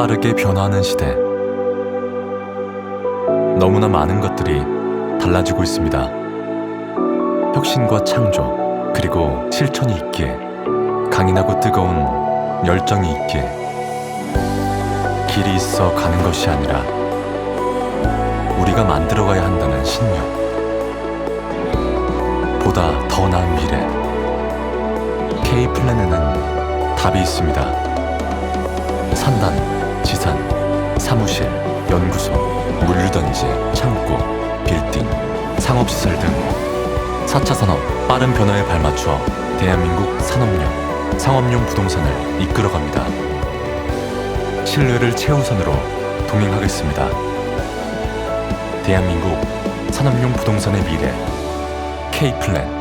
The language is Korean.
빠르게 변화하는 시대. 너무나 많은 것들이 달라지고 있습니다. 혁신과 창조, 그리고 실천이 있기에 강인하고 뜨거운 열정이 있기에 길이 있어 가는 것이 아니라 우리가 만들어가야 한다는 신념. 보다 더 나은 미래. K 플랜에는 답이 있습니다. 산단, 지산, 사무실, 연구소, 물류단지, 창고, 빌딩, 상업시설 등 4차 산업 빠른 변화에 발맞춰 대한민국 산업용, 상업용 부동산을 이끌어갑니다. 신뢰를 최우선으로 동행하겠습니다. 대한민국 산업용 부동산의 미래 K플랜